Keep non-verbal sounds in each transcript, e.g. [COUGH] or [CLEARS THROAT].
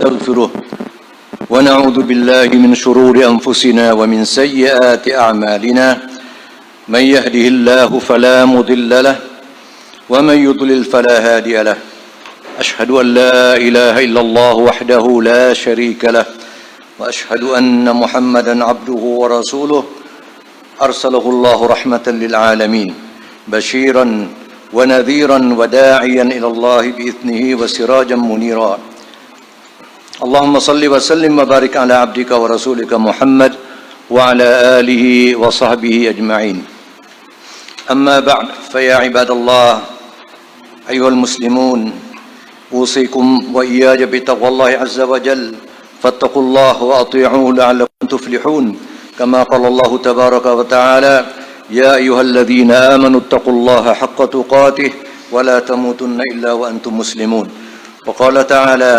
نستغفره ونعوذ بالله من شرور أنفسنا ومن سيئات أعمالنا. من يهده الله فلا مضل له ومن يضلل فلا هادي له. أشهد أن لا إله إلا الله وحده لا شريك له وأشهد أن محمدا عبده ورسوله. أرسله الله رحمة للعالمين بشيرا ونذيرا وداعيا إلى الله بإذنه وسراجا منيرا. اللهم صل وسلم وبارك على عبدك ورسولك محمد وعلى آله وصحبه أجمعين. أما بعد فيا عباد الله أيها المسلمون أوصيكم وإياي بتقوى الله عز وجل. فاتقوا الله وأطيعوه لعلكم تفلحون. كما قال الله تبارك وتعالى يا أيها الذين آمنوا اتقوا الله حق تقاته ولا تموتن إلا وأنتم مسلمون. وقال تعالى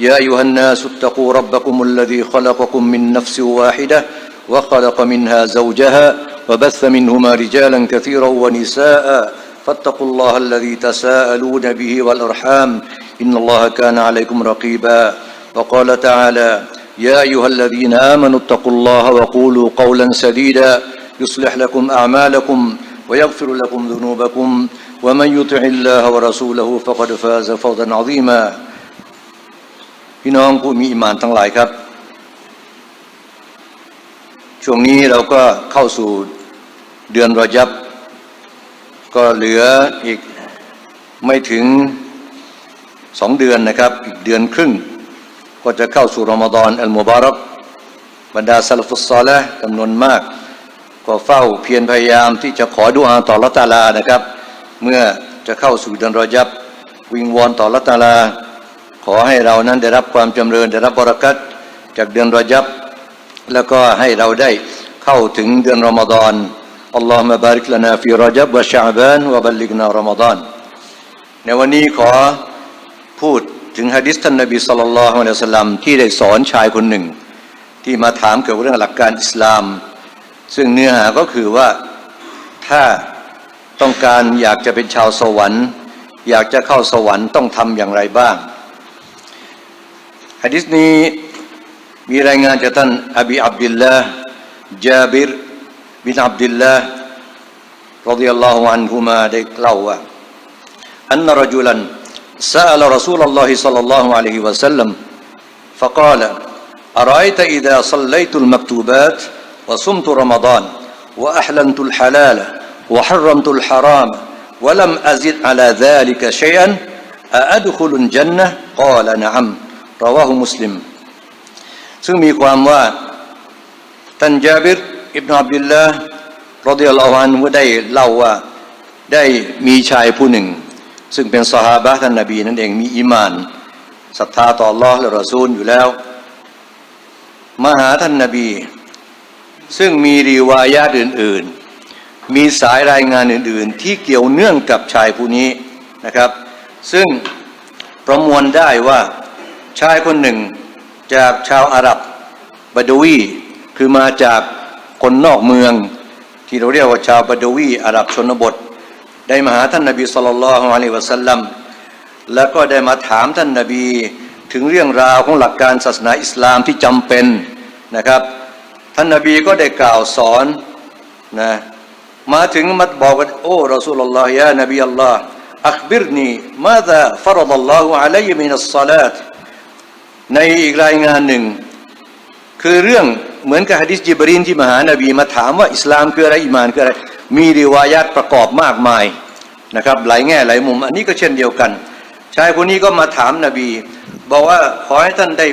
يا أيها الناس اتقوا ربكم الذي خلقكم من نفس واحدة وخلق منها زوجها وبث منهما رجالا كثيرا ونساء. فاتقوا الله الذي تساءلون به والأرحام. إن الله كان عليكم رقيبا. وقال تعالى يا أيها الذين آمنوا اتقوا الله وقولوا قولا سديدا. يصلح لكم أعمالكم ويغفر لكم ذنوبكم. ومن يطع الله ورسوله فقد فاز فوزا عظيما. พี่น้องผู้มีอิมานทั้งหลายครับ ช่วงนี้เราก็เข้าสู่เดือนรอยับ ก็เหลืออีกไม่ถึงสองเดือนนะครับ อีกเดือนครึ่ง ก็จะเข้าสู่รอมฎอนอัลมุบารักบรรดาซาลฟุตซอลและจำนวนมาก ก็เฝ้าเพียรพยายามที่จะขอดุอาต่อละตาลานะครับ เมื่อจะเข้าสู่เดือนรอยับ วิงวอนต่อละตาลา ขอให้เรานั้นได้รับความจำเริญได้รับบรักัตจากเดือนรอยับ แล้วก็ให้เราได้เข้าถึงเดือนรอมฎอนอัลลอฮฺมะบาริกลนาฟีรอจับวะชาบานวะบัลลิกนารอมฎอนในวันนี้ขอพูดถึงฮะดิษท่านนบีสัลลัลลอฮุอะลัยฮิวะสัลลัมที่ได้สอนชายคนหนึ่ง ที่มาถามเกี่ยวกับเรื่องหลักการอิสลาม ซึ่งเนื้อหาก็คือว่าถ้าต้องการอยากจะเป็นชาวสวรรค์ อยากจะเข้าสวรรค์ต้องทำอย่างไรบ้าง ฮะดิษนี้มีรายงานจากท่านอบีอับดุลลาห์จาบิรบินอับดุลลาห์รดิยัลลอฮุอันฮุมาได้กล่าวว่าอันรจุลัน سأل رسول الله صلى الله عليه وسلم فقال أرأيت إذا صليت المكتوبات وصمت رمضان وأحللت الحلال وحرمت الحرام ولم أزد على ذلك شيئا أأدخل الجنة قال نعم ราวาหุมุสลิม ซึ่งมีความว่าท่านจาบิรอิบนาอับดุลลาห์รดิยัลลอฮันฮุได้เล่าว่าได้มีชายผู้หนึ่ง ซึ่งเป็นสหาบะท่านนบีนั่นเองมีอีมานศรัทธาต่อ Allah และรอซูลอยู่แล้ว มาหาท่านนบี ซึ่งมีรีวายาตอื่น ๆ มีสายรายงานอื่น ๆ ที่เกี่ยวเนื่องกับชายผู้นี้นะครับ ซึ่งประมวลได้ว่า ชายคนหนึ่งจากชาวอาหรับบาดวี คือมาจากคนนอกเมือง ที่เราเรียกว่าชาวบาดวีอาหรับชนบท ได้มาหาท่านนบีสุลต่านละฮ์อะลัยวะสัลลัมแล้วก็ได้มาถามท่านนบีถึงเรื่องราวของหลักการศาสนาอิสลามที่จำเป็นนะครับ ท่านนบีก็ได้กล่าวสอนนะมาถึงมัดบอกว่าโอ้รอสูลลอฮ์ยานบีอัลลอฮ์อักบิรนีมาดะฟรดัลลอฮุอะลัยมินัสซาลาต ในอีกรายงานหนึ่ง คือเรื่องเหมือนกับฮะดิษจิบรีนที่มหานบีมาถามว่าอิสลามคืออะไรอิมานคืออะไร มีริวายาตประกอบมากมายนะครับหลายแง่หลายมุม อันนี้ก็เช่นเดียวกัน ชายคนนี้ก็มาถามนบี บอกว่าขอให้ท่านได้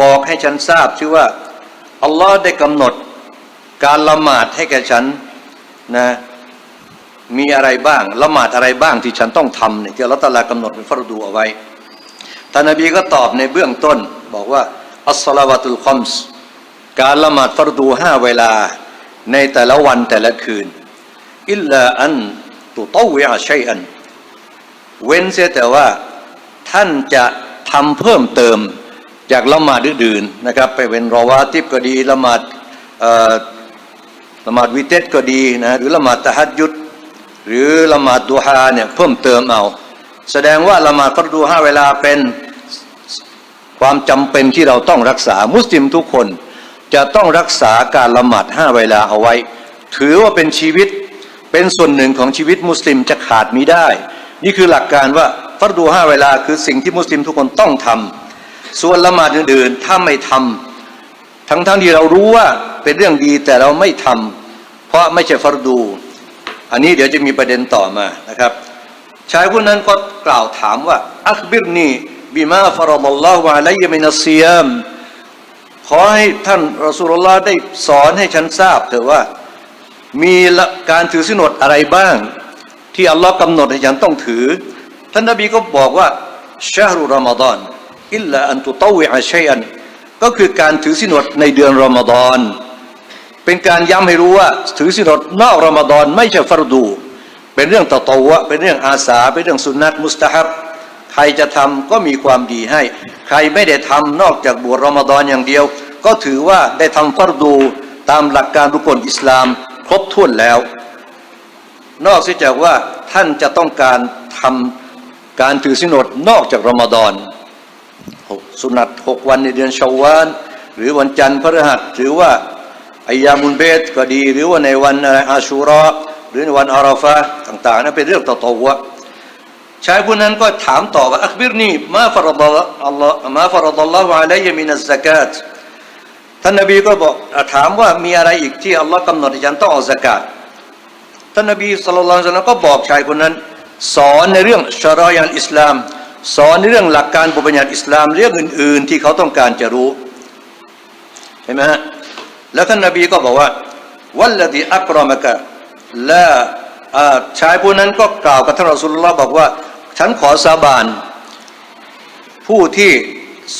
บอกให้ฉันทราบชื่อว่าอัลลอฮ์ได้กำหนดการละหมาดให้แก่ฉันนะมีอะไรบ้างละหมาดอะไรบ้างที่ฉันต้องทำเนี่ยที่อัลลอฮ์ตะลากำหนดเป็นฟรดูเอาไว้ ท่านนบีก็ตอบในเบื้องต้น บอกว่าอัสสลาวะตุลคอมส์การละหมาดฟรดูห้าเวลาในแต่ละวันแต่ละคืน อิลลาอันตุตวิอาชัยอัน เว้นเสียแต่ว่าท่านจะทำเพิ่มเติมจากละหมาดอื่นๆนะครับ ไปเป็นรอวาติบก็ดีละหมาดละหมาดวิเตสก็ดีนะหรือละหมาดตะฮัดยุดหรือละหมาดดูฮาเนี่ยเพิ่มเติมเอา แสดงว่าละหมาดฟัรดูห้าเวลาเป็นความจำเป็นที่เราต้องรักษามุสลิมทุกคน จะต้องรักษาการละหมาดห้าเวลาเอาไว้ ถือว่าเป็นชีวิตเป็นส่วนหนึ่งของชีวิตมุสลิมจะขาดมิได้ นี่คือหลักการว่าฟัรดูห้าเวลาคือสิ่งที่มุสลิมทุกคนต้องทำส่วนละหมาดอื่นๆถ้าไม่ทำทั้งๆทที่เรารู้ว่าเป็นเรื่องดีแต่เราไม่ทำเพราะไม่ใช่ฟัรดู อันนี้เดี๋ยวจะมีประเด็นต่อมานะครับ ชายผู้นั้นก็กล่าวถามว่าอัคบิรนีบิมาฟารดัลลอฮุอะลัยมินัสซิยามขอให้ท่านรอสูลุลลอฮ์ได้สอนให้ฉันทราบเถอะว่า มีละการถือสินอดอะไรบ้าง ที่อัลลอฮ์กำหนดให้ฉันต้องถือ ท่านนบีก็บอกว่าชาฮรุรอมฎอนอิลลาอันตุตวิอะชัยอันก็คือการถือสินอดในเดือนรอมฎอนเป็นการย้ำให้รู้ว่าถือสินอดนอกรอมฎอนไม่ใช่ฟรดู เป็นเรื่องตะตวเป็นเรื่องอาสา เป็นเรื่องสุนัตมุสตาฮับ ใครจะทำก็มีความดีให้ ใครไม่ได้ทำนอกจากบวชรอมฎอนอย่างเดียว ก็ถือว่าได้ทำฟัรดูตามหลักการรุกลอิสลามครบถ้วนแล้ว นอกเสียจากว่าท่านจะต้องการทำการถือสินอดนอกจากรอมฎอนสุนัตหกวันในเดือนชาวานหรือวันจันทร์พฤหัสหรือว่าอายามุนเบตก็ดี หรือว่าในวันอะไรอาชูรอ หรือในวันอาราฟะต่างๆนั้นเป็นเรื่องต่อตวะชายผู้นั้นก็ถามต่อว่าอัคบิรนีมาฟารดอัลลอฮ์มาฟารดอัลลอฮฺอะลัยมินัสซะกาตท่านนบีก็บอกถามว่ามีอะไรอีกที่อัลลอฮ์กำหนดให้ฉันต้องเอาสกาตท่านนบีสุลต่านก็บอกชายคนนั้น สอนในเรื่องชรอยันอิสลาม สอนในเรื่องหลักการบุญญัติอิสลามเรื่องอื่น ๆ ที่เขาต้องการจะรู้เห็นไหมฮะแล้วท่านนบีก็บอกว่าวัลลดีอักรอมะกะ และชายผู้นั้นก็กล่าวกับท่านรอสุลลอฮ์บอกว่า ฉันขอสาบาน ผู้ที่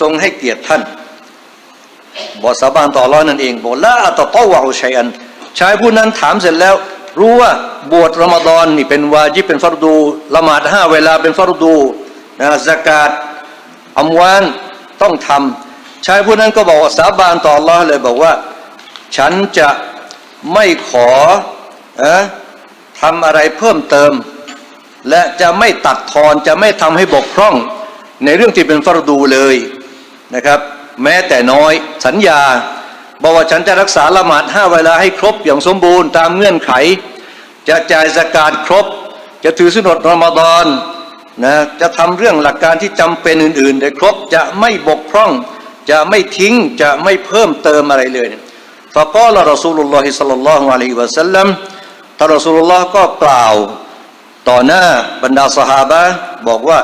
ทรงให้เกียรติท่าน บอกสาบานต่ออัลเลอฮ์นั่นเองบอกละอัตตอวะอุชัยอันชายผู้นั้นถามเสร็จแล้ว รู้ว่าบวชรอมฎอนนี่เป็นวาจิบเป็นฟัรดูละหมาดห้าเวลาเป็นฟัรดูนะสกาดอัมวานต้องทำชายผู้นั้นก็บอกว่าสาบานต่ออัลเลอฮ์เลยบอกว่า ฉันจะไม่ขอ ทำอะไรเพิ่มเติม และจะไม่ตัดทอนจะไม่ทำให้บกพร่อง ในเรื่องที่เป็นฟรดูเลยนะครับ แม้แต่น้อยสัญญาบอกว่าฉันจะรักษาละหมาดห้าเวลาให้ครบอย่างสมบูรณ์ตามเงื่อนไข จะจ่ายสกาดครบ จะถือสุนทรรมฎอนนะจะทำเรื่องหลักการที่จำเป็นอื่นๆได้ครบจะไม่บกพร่อง จะไม่ทิ้งจะไม่เพิ่มเติมอะไรเลยฟะกอลรอสูลุลลอฮิสัลลัลลอฮุอะลัยฮิวะสัลลัม ท่านรอสูลุลลอฮ์ก็กล่าวต่อหน้าบรรดาสหาบะบอกว่า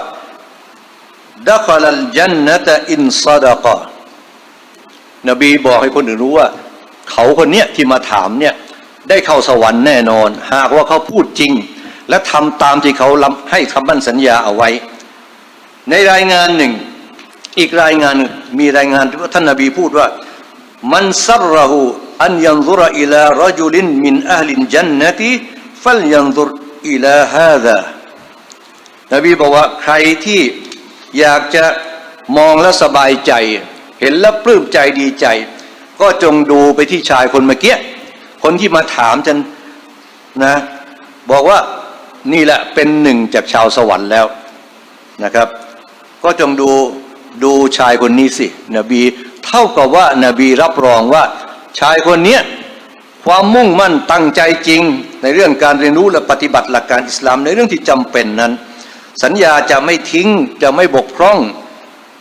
ดัคลัลจันนตอินซาดะกะนบีบอกให้คนอื่นรู้ว่า เขาคนเนี้ยที่มาถามเนี่ยได้เข้าสวรรค์แน่นอน หากว่าเขาพูดจริง และทำตามที่เขาให้คำมั่นสัญญาเอาไว้ ในรายงานหนึ่ง อีกรายงานมีรายงานที่ว่าท่านนบีพูดว่า มันซัรรหูอันยันซุรอิลารจุลินมินอัลลินจันนติฟัลยันซุรอิลาฮาดานบีบอกว่าใครที่อยากจะมองและสบายใจ เห็นแล้วปลื้มใจดีใจ ก็จงดูไปที่ชายคนเมื่อกี้คนที่มาถามฉันนะ บอกว่านี่แหละเป็นหนึ่งจากชาวสวรรค์แล้วนะครับ ก็จงดูดูชายคนนี้สินบี เท่ากับว่านาบีรับรองว่า ชายคนเนี้ยความมุ่งมั่นตั้งใจจริง ในเรื่องการเรียนรู้และปฏิบัติหลักการอิสลามในเรื่องที่จำเป็นนั้น สัญญาจะไม่ทิ้งจะไม่บกพร่อง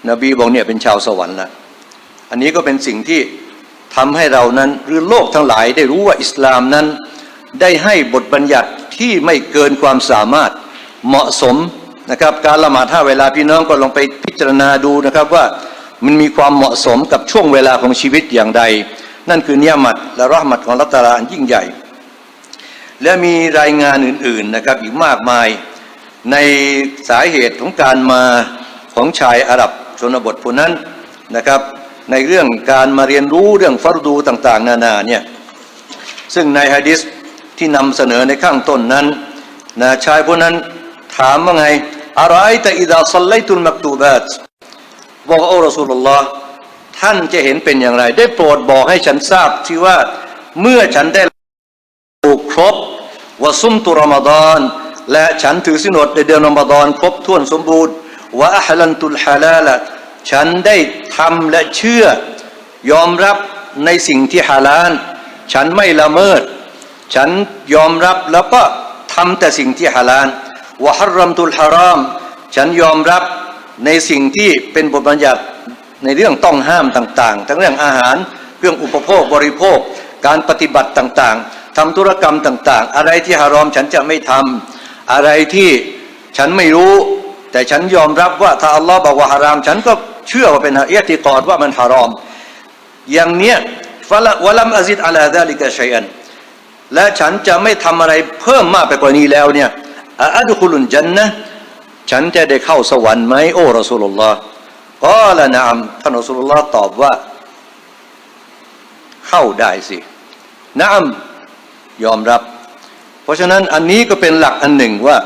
นบีบอกเนี่ยเป็นชาวสวรรค์ละอันนี้ก็เป็นสิ่งที่ทำให้เรานั้นหรือโลกทั้งหลายได้รู้ว่าอิสลามนั้น ได้ให้บทบัญญัติที่ไม่เกินความสามารถเหมาะสมนะครับ การละหมาดห้าเวลาพี่น้องก็ลองไปพิจารณาดูนะครับว่า มันมีความเหมาะสมกับช่วงเวลาของชีวิตอย่างใด นั่นคือเนียมัดและรหมัดของรัตตาลาอันยิ่งใหญ่ และมีรายงานอื่นๆนะครับอีกมากมายในสาเหตุของการมาของชายอาหรับชนบทผู้นั้นนะครับ ในเรื่องการมาเรียนรู้เรื่องฟัรดูต่างๆ นานาเนี่ยซึ่งในฮะดิษที่นำเสนอในข้างต้นนั้นนะชายผู้นั้นถามว่าไงอะไรแต่อิดาสัลไลตุลมักตูบัต บอกว่าโอ้รอสูลุลลอฮ์ท่านจะเห็นเป็นอย่างไร ได้โปรดบอกให้ฉันทราบที่ว่าเมื่อฉันได้ถูกครบวะซุมตุรอมฎอนและฉันถือสินอดในเดือนรอมฎอนครบถ้วนสมบูรณ์วะอัลลันตุลฮาลาละฉันได้ทำและเชื่อ ยอมรับในสิ่งที่ฮาลาลฉันไม่ละเมิด ฉันยอมรับแล้วก็ทำแต่สิ่งที่ฮาลาลวะฮัรรัมตุลฮาราม ฉันยอมรับ ในสิ่งที่เป็นบทบัญญัติในเรื่องต้องห้ามต่างๆ ทั้งเรื่องอาหารเครื่องอุปโภคบริโภค การปฏิบัติต่างๆทำธุรกรรมต่างๆ อะไรที่ฮารอมฉันจะไม่ทำอะไรที่ฉันไม่รู้ แต่ฉันยอมรับว่าถ้าอัลลอฮ์บอกว่าฮาราม ฉันก็เชื่อว่าเป็นเอียติกอดว่ามันฮารอม อย่างเนี้ยฟะละวะลัมอาซิดอัลาดาลิกะชัยอันและฉันจะไม่ทำอะไรเพิ่มมากไปกว่านี้แล้วเนี่ยอะอัดคุลุนจันนะ ฉันจะได้เข้าสวรรค์ไหมโอ้รอสูลุลลอฮ์ก็ละนามท่านรอสูลุลลอฮ์ตอบว่า เข้าได้สินะอัมยอมรับ เพราะฉะนั้นอันนี้ก็เป็นหลักอันหนึ่งว่า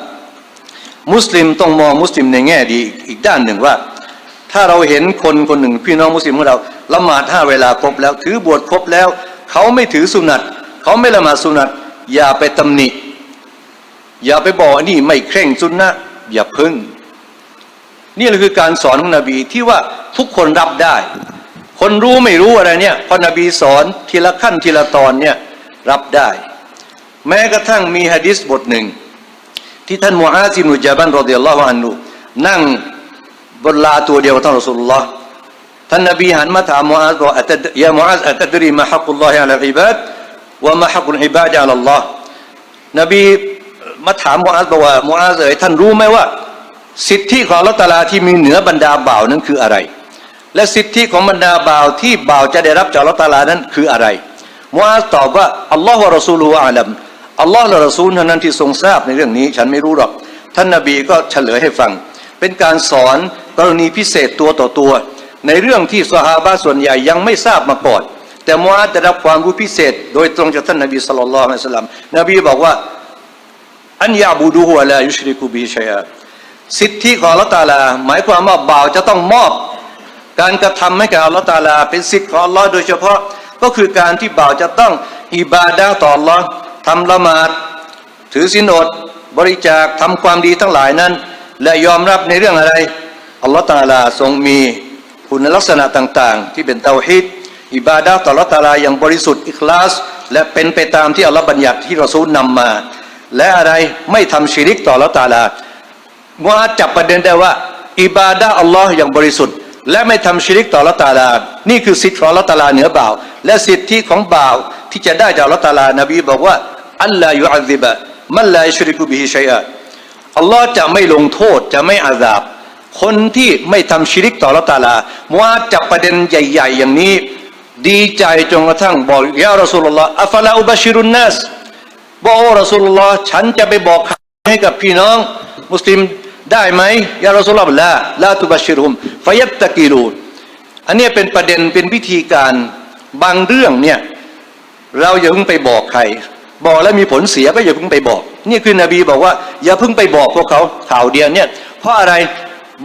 มุสลิมต้องมองมุสลิมในแง่ดีอีกด้านหนึ่งว่า ถ้าเราเห็นคนคนหนึ่งพี่น้องมุสลิมของเราละหมาดห้าเวลาครบแล้ว ถือบวชครบแล้ว เขาไม่ถือสุนัตเขาไม่ละหมาดสุนัตอย่าไปตำหนิ อย่าไปบอกนี่ไม่เคร่งสุนนะ อย่าพึ่ง นี่แหละคือการสอนของนบีที่ว่าทุกคนรับได้ คนรู้ไม่รู้อะไรเนี่ยพอนบีสอนทีละขั้นทีละตอนเนี่ยรับได้ แม้กระทั่งมีฮะดิษบทหนึ่ง ที่ท่านมูอาซิบนุจาบันรอดิยัลลอฮุอันนุนั่งบนลาตัวเดียวกับท่านรอสุลลอฮ์ท่านนบีหันมาถามมูอาซบอกอัดยามูอาซอัตดรีมาฮักุลลอฮิอัลอิบาดวะมาฮักกุลอิบาดอัลลอฮ์นบี มาถามมูอาซบอกว่ามูอาซเอ๋ยท่านรู้ไหมว่า สิทธิของอัลลอฮ์ตลาที่มีเหนือบรรดาบ่าวนั้นคืออะไร และสิทธิของบรรดาบ่าวที่บ่าวจะได้รับจากอัลลอฮ์ตลานั้นคืออะไรมูอาซตอบว่าอัลลอฮ์วะรอซูลุฮ์อาลัมอัลลอฮ์และรอซูลเท่านั้นที่ทรงทราบในเรื่องนี้ ฉันไม่รู้หรอก ท่านนาบีก็เฉลยให้ฟัง เป็นการสอนกรณีพิเศษตัวต่อตัว ในเรื่องที่สหาบะส่วนใหญ่ยังไม่ทราบมาก่อนแต่มูอาดได้รับความรู้พิเศษ โดยตรงจากท่านนบีสุลต่านละฮ์สัลลัมนบีบอกว่า อันยาบูดูฮุวลายุชริกุบิชัยสิทธิของอัลลอฮ์ตาลา หมายความว่าบ่าวจะต้องมอบ การกระทำให้กับอัลลอฮ์ตาลา เป็นสิทธิของอัลลอฮ์โดยเฉพาะก็คือการที่บ่าวจะต้องอิบาดะห์ต่ออัลลอฮ์ทำละหมาด ถือศีลอดบริจาคทำความดีทั้งหลายนั้น และยอมรับในเรื่องอะไรอัลลอฮ์ตาลาทรงมีคุณลักษณะต่าง ๆ ที่เป็นเตาฮิดอิบาดะห์ต่ออัลลอฮ์ตาลาอย่างบริสุทธิ์อิคลาส และเป็นไปตามที่อัลลอฮ์บัญญัติที่เราซูลนำมา และอะไรไม่ทำชิริกต่อลลอฮ์ตาลามุอาดจับประเด็นได้ว่า อิบาดะอัลลอฮ์อย่างบริสุทธิ์ และไม่ทำชิริกต่อละตาลา นี่คือสิทธิของละตาลาเหนือบ่าว และสิทธิของบ่าวที่จะได้จากละตาลา นบีบอกว่าอัลลอฮฺยุอัลซิบะมันลาชริกุบิฮิชัยอะอัลลอฮ์จะไม่ลงโทษจะไม่อาซาบ คนที่ไม่ทำชิริกต่อละตาลามุอาดจับประเด็นใหญ่ ๆ อย่างนี้ ดีใจจนกระทั่งบอกยารอสุลลอฮ์อัฟลาอุบะชิรุนนัส บอกโอ้รอสูลุลลอฮ์ฉันจะไปบอกให้กับพี่น้อง มุสลิมได้ไหมยารอสุลลอฮ์ละลาตุบัชชิรุมฟยัตตะกีรูนอันนี้เป็นประเด็นเป็นวิธีการบางเรื่องเนี่ยเราอย่าเพิ่งไปบอกใคร บอกแล้วมีผลเสียก็อย่าเพิ่งไปบอก นี่คือนบีบอกว่า อย่าเพิ่งไปบอกพวกเขาข่าวเดียวเนี่ย เพราะอะไร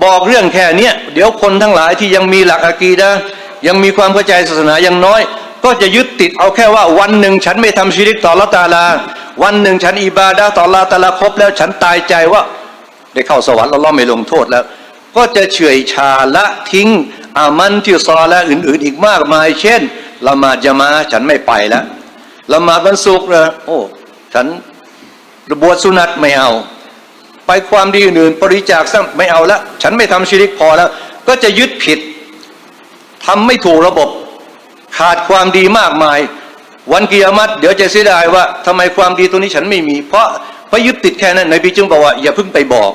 บอกเรื่องแค่เนี้ยเดี๋ยวคนทั้งหลายที่ยังมีหลักอากีดะยังมีความเข้าใจศาสนายังน้อย ก็จะยึดติดเอาแค่ว่าวันหนึ่งฉันไม่ทำชีริกต่อละตาลา วันหนึ่งฉันอิบาดะห์ต่อละตาลาครบแล้วฉันตายใจว่า ได้เข้าสวรรค์เราล้อไม่ลงโทษแล้ว ก็จะเฉื่อยชาละทิ้งอามันที่ซอและอื่นๆ อีกมากมาย เช่นละหมาดจะมาฉันไม่ไปแล้วละหมาดวันศุกร์นะโอ้ ฉันระบวชสุนัตไม่เอา ไปความดีอื่นๆบริจาคซ้ำไม่เอาละฉันไม่ทำชีริกพอแล้ว ก็จะยึดผิดทำไม่ถูกระบบ ขาดความดีมากมาย วันกิยามัตเดี๋ยวจะเสียดายว่าทำไมความดีตัวนี้ฉันไม่มี เพราะพระยึดติดแค่นั้นในบีจึงบอกว่าอย่าเพิ่งไปบอก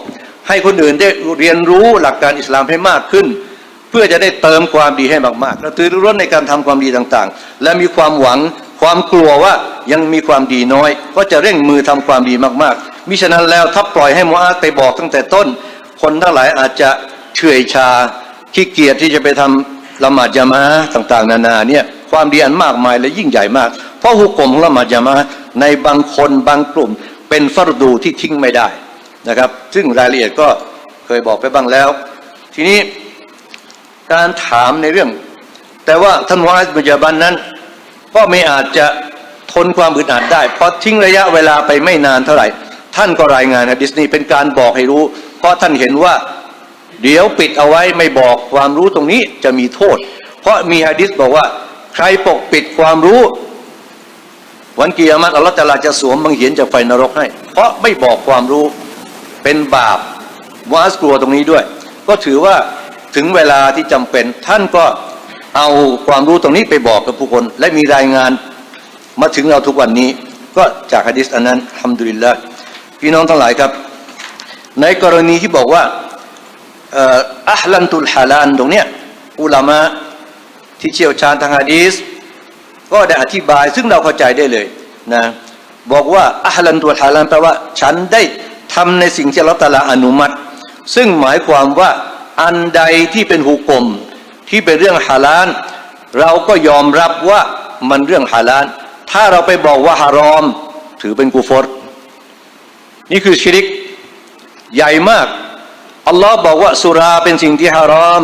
ให้คนอื่นได้เรียนรู้หลักการอิสลามให้มากขึ้น เพื่อจะได้เติมความดีให้มากๆและตื่นรู้ในการทำความดีต่างๆ และมีความหวังความกลัวว่ายังมีความดีน้อย ก็จะเร่งมือทำความดีมากๆมิฉะนั้นแล้วถ้าปล่อยให้มุอาไปบอกตั้งแต่ต้น คนทั้งหลายอาจจะเฉื่อยชาขี้เกียจที่จะไปทำละหมาดยามะห์ต่าง ๆ นานาเนี่ย ความดีอันมากมายและยิ่งใหญ่มาก เพราะหุกกลมของละหมาดยามะห์ในบางคนบางกลุ่ม เป็นฟัรดูที่ทิ้งไม่ได้นะครับ ซึ่งรายละเอียดก็เคยบอกไปบ้างแล้ว ทีนี้การถามในเรื่อง แต่ว่าท่านวาสบุญญาบันนั้น ก็ไม่อาจจะทนความอึดอัดได้เพราะทิ้งระยะเวลาไปไม่นานเท่าไหร่ ท่านก็รายงานฮะดิสนีย์เป็นการบอกให้รู้ เพราะท่านเห็นว่าเดี๋ยวปิดเอาไว้ไม่บอกความรู้ตรงนี้จะมีโทษ เพราะมีฮะดิษบอกว่า ครปกปิดความรู้ วันกิยามัตอัลลอฮฺตะลาจะสวมบังเหียนจากไฟนรกให้ เพราะไม่บอกความรู้เป็นบาปวาสกลัวตรงนี้ด้วย ก็ถือว่าถึงเวลาที่จำเป็นท่านก็เอาความรู้ตรงนี้ไปบอกกับผู้คน และมีรายงานมาถึงเราทุกวันนี้ ก็จากฮะดิษอันนั้นทำดุลิลละพี่น้องทั้งหลายครับ ในกรณีที่บอกว่าอัลลันตุลฮาลานตรงเนี้ยอุลามะ ที่เชี่ยวชาญทางฮะดีษก็ได้อธิบายซึ่งเราเข้าใจได้เลยนะบอกว่าอัลันตุลฮาลานแปลว่า ฉันได้ทำในสิ่งที่ลเลอตะอาลาอนุมัติ ซึ่งหมายความว่าอันใดที่เป็นหุกลมที่เป็นเรื่องฮาลานเราก็ยอมรับว่ามันเรื่องฮาลาน ถ้าเราไปบอกว่าฮารอม ถือเป็นกูฟอรนี่คือชิริกใหญ่มากอัลลอฮ์บอกว่าสุราเป็นสิ่งที่ฮารอม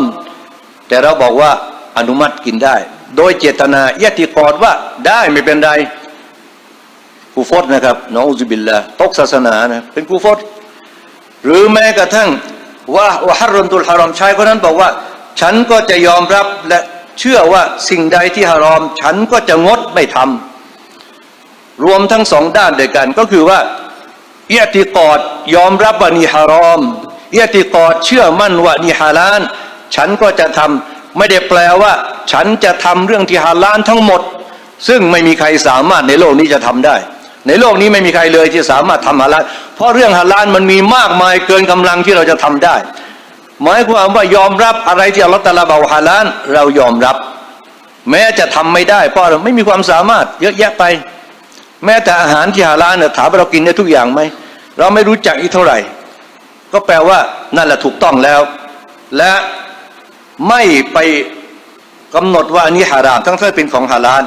แต่เราบอกว่า อนุมัติกินได้ โดยเจตนายติกอดว่าได้ไม่เป็นไรกูฟตนะครับนอูซุบิลละตกศาสนานะเป็นกูฟตหรือแม้กระทั่งว่าวะฮารรนตุลฮารอมชายคนนั้นบอกว่า ฉันก็จะยอมรับและเชื่อว่าสิ่งใดที่ฮารอม ฉันก็จะงดไม่ทำรวมทั้งสองด้านเดียวกันก็คือว่าเอียติกอดยอมรับว่านี่ฮารอมเอียติกอดเชื่อมั่นว่านี่ฮาลาน ฉันก็จะทำ ไม่ได้แปลว่า ฉันจะทำเรื่องที่ฮาลานทั้งหมด ซึ่งไม่มีใครสามารถในโลกนี้จะทำได้ ในโลกนี้ไม่มีใครเลยที่สามารถทำฮาลานเพราะเรื่องฮาลานมันมีมากมายเกินกำลังที่เราจะทำได้ หมายความว่ายอมรับอะไรที่อัลลอฮฺตะอาลาบอกว่าฮาลานเรายอมรับ แม้จะทำไม่ได้ เพราะเราไม่มีความสามารถเยอะแยะไป แม้แต่อาหารที่ฮาลาลเนี่ยถามเรากินได้ทุกอย่างไหมเราไม่รู้จักอีกเท่าไหร่ ก็แปลว่านั่นแหละถูกต้องแล้ว และ ไม่ไปกำหนดว่าอันนี้ฮาราม ทั้งที่เป็นของฮาลาล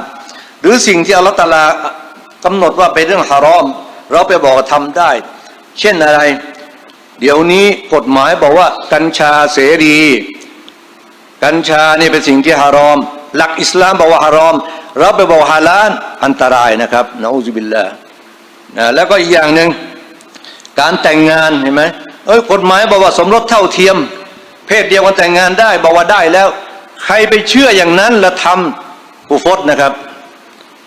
หรือสิ่งที่อัลลอฮฺตะอาลากำหนดว่าเป็นเรื่องฮารอม เราไปบอกว่าทำได้ เช่นอะไร เดี๋ยวนี้กฎหมายบอกว่า กัญชาเสรี กัญชานี่เป็นสิ่งที่ฮารอม หลักอิสลามบอกว่าฮารอม เราไปบอกฮาลาลอันตรายนะครับนะอูซุบิลลานะแล้วก็อีกอย่างหนึ่งการแต่งงานเห็นไหมเอ้ยกฎหมายบอกว่าสมรสเท่าเทียม เพศเดียวกันแต่งงานได้บอกว่าได้แล้ว ใครไปเชื่ออย่างนั้นล้วทำกุฟตนะครับ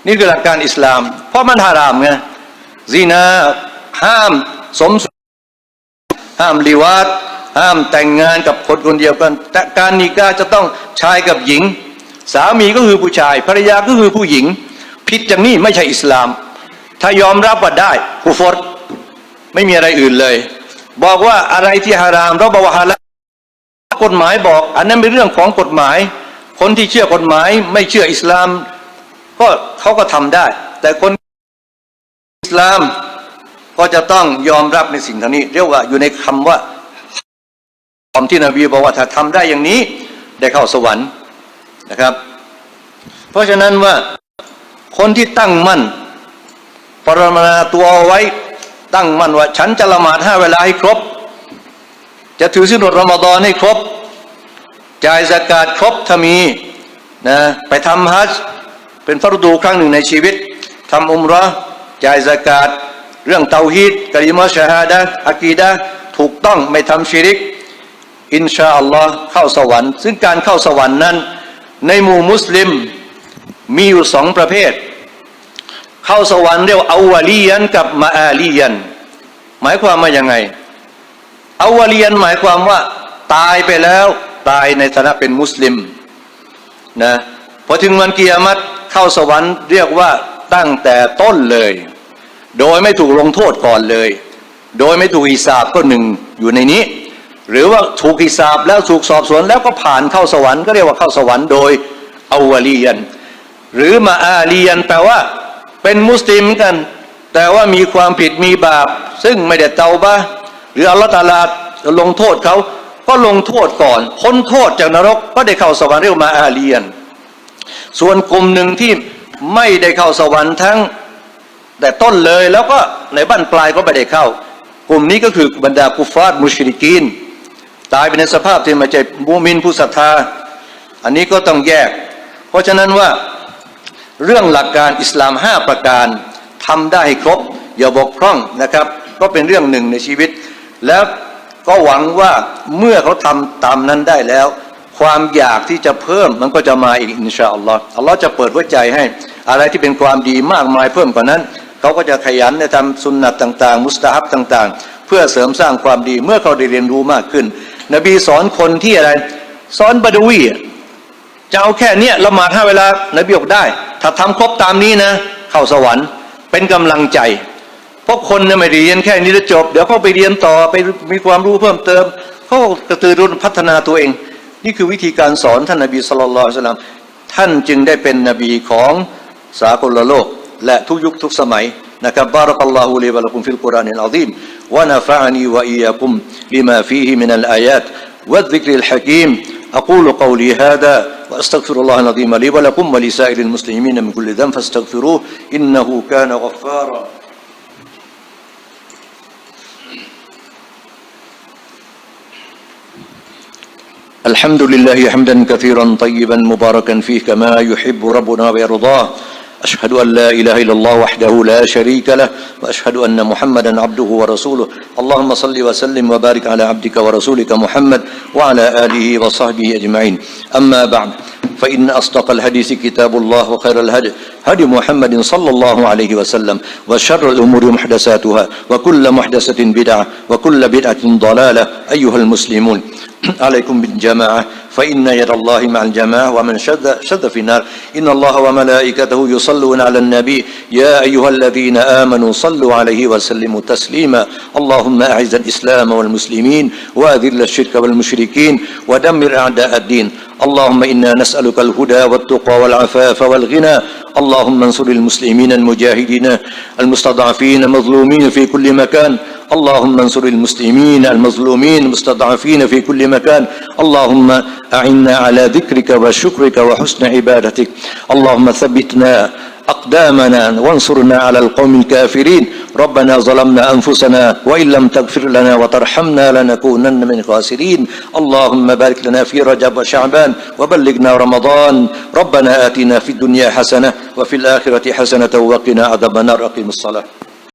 นี่คือหลักการอิสลาม เพราะมันฮารามไงซีนาห้ามสมห้ามลิวาดห้ามแต่งงานกับคนคนเดียวกัน แต่การนิกาจะต้องชายกับหญิง สามีก็คือผู้ชาย ภรรยาก็คือผู้หญิง ผิดอย่างนี้ไม่ใช่อิสลาม ถ้ายอมรับว่าได้กุฟรไม่มีอะไรอื่นเลย บอกว่าอะไรที่ฮารามเราบอกว่าฮาลา กฎหมายบอก อันนั้นเป็นเรื่องของกฎหมาย คนที่เชื่อกฎหมายไม่เชื่ออิสลาม ก็เขาก็ทำได้ แต่คนอิสลามก็จะต้องยอมรับในสิ่งทั้งนี้ เรียกว่าอยู่ในคำว่าคำที่นบีบอกว่าถ้าทำได้อย่างนี้ได้เข้าสวรรค์นะครับ เพราะฉะนั้นว่าคนที่ตั้งมั่นปรมาตัวเอาไว้ตั้งมั่นว่า ฉันจะละหมาดห้าเวลาให้ครบ จะถือสินอดรอมฎอนให้ครบ จ่ายสกาดครบถ้ามีนะไปทำฮัจญ์เป็นฟารดูครั้งหนึ่งในชีวิตทำอุมรอจ่ายสกาดเรื่องเตาฮีดกะลิมะชาฮาดะอากีดะถูกต้องไม่ทำชิริก อินชาอัลลอฮ์เข้าสวรรค์ ซึ่งการเข้าสวรรค์นั้น ในหมู่มุสลิมมีอยู่สองประเภท เข้าสวรรค์เรียกวาอาวาลียันกับมาอาลียัน หมายความว่ายังไง อาวาลียนหมายความว่า ตายไปแล้วตายในฐานะเป็นมุสลิมนะพอถึงวันกิยามัตเข้าสวรรค์เรียกว่าตั้งแต่ต้นเลย โดยไม่ถูกลงโทษก่อนเลย โดยไม่ถูกอิสาบก็หนึ่งอยู่ในนี้ หรือว่าถูกอิสาบแล้วถูกสอบสวนแล้วก็ผ่านเข้าสวรรค์ก็เรียกว่าเข้าสวรรค์โดยอาวาลียน หรือมาอาลียนแปลว่าเป็นมุสลิมกัน แต่ว่ามีความผิดมีบาป ซึ่งไม่ได้เตาบะ หรืออัลลอฮฺตาลาลงโทษเขาก็ลงโทษก่อน พ้นโทษจากนรกก็ได้เข้าสวรรค์เรียกมาอาเลียน ส่วนกลุ่มหนึ่งที่ไม่ได้เข้าสวรรค์ทั้งแต่ต้นเลยแล้วก็ในบ้านปลายก็ไม่ได้เข้า กลุ่มนี้ก็คือบรรดากุฟาร์มุชริกีนตายไปในสภาพที่ไมาใจมูมินผู้ศรัทธา อันนี้ก็ต้องแยก เพราะฉะนั้นว่าเรื่องหลักการอิสลามห้าประการทำได้ครบ อย่าบกพร่องนะครับ ก็เป็นเรื่องหนึ่งในชีวิต แล้วก็หวังว่าเมื่อเขาทำตามนั้นได้แล้ว ความอยากที่จะเพิ่มมันก็จะมาอีกอินชาอัลลอฮ์อัลลอฮ์จะเปิดหัวใจให้ อะไรที่เป็นความดีมากมายเพิ่มกว่านั้นเขาก็จะขยันในทำสุนนัตต่าง ๆ มุสตาฮับต่าง ๆ เพื่อเสริมสร้างความดีเมื่อเขาได้เรียนรู้มากขึ้น นบีสอนคนที่อะไร สอนบาดวีจะเอาแค่เนี้ยละหมาดห้าเวลานบีบอกได้ ถ้าทำครบตามนี้นะ เข้าสวรรค์เป็นกำลังใจ เพราะคนเนี่ยไม่ได้เรียนแค่นี้แล้วจบ เดี๋ยวเขาไปเรียนต่อไปมีความรู้เพิ่มเติมเขากระตือรือร้นพัฒนาตัวเอง นี่คือวิธีการสอนท่านนบีสุลต่านละสัลลัมท่านจึงได้เป็นนบีของสากลโลก และทุกยุคทุกสมัยนะครับบารักัลลอฮุลีวะลักุมฟิลกุรอานิลอาซีมวะนะฟะอานีวะอียากุมลิมาฟีฮิมินัลอายาตوالذكر الحكيم أقول قولي هذا وأستغفر الله العظيم لي ولكم ولسائر المسلمين من كل ذنب فاستغفروه إنه كان غفارا الحمد لله حمدا كثيرا طيبا مباركا فيه كما يحب ربنا ويرضاه. أشهد أن لا إله إلا الله وحده لا شريك له وأشهد أن محمدا عبده ورسوله. اللهم صل وسلم وبارك على عبدك ورسولك محمد وعلى آله وصحبه أجمعين. أما بعد فإن أصدق الحديث كتاب الله وخير الهدي هدي محمد صلى الله عليه وسلم وشر الأمور محدثاتها وكل محدثة بدعة وكل بدعة ضلالة أيها المسلمون. [CLEARS THROAT] عليكم بالجماعة فإن يد الله مع الجماعة ومن شد شد في النار. إن الله وملائكته يصلون على النبي يا أيها الذين آمنوا صلوا عليه وسلموا تسليما. اللهم أعز الإسلام والمسلمين وأذل الشرك والمشركين ودمر أعداء الدين. اللهم إنا نسألك الهدى والتقى والعفاف والغنى. اللهم انصر المسلمين المجاهدين المستضعفين المظلومين في كل مكان. اللهم انصر المسلمين المظلومين المستضعفين في كل مكان. اللهم أعنا على ذكرك وشكرك وحسن عبادتك. اللهم ثبتنا أقدامنا وانصرنا على القوم الكافرين. ربنا ظلمنا أنفسنا وإن لم تغفر لنا وترحمنا لنكونن من الخاسرين. اللهم بارك لنا في رجب وشعبان وبلغنا رمضان. ربنا آتنا في الدنيا حسنة وفي الآخرة حسنة وقنا عذاب النار. أقيم الصلاة.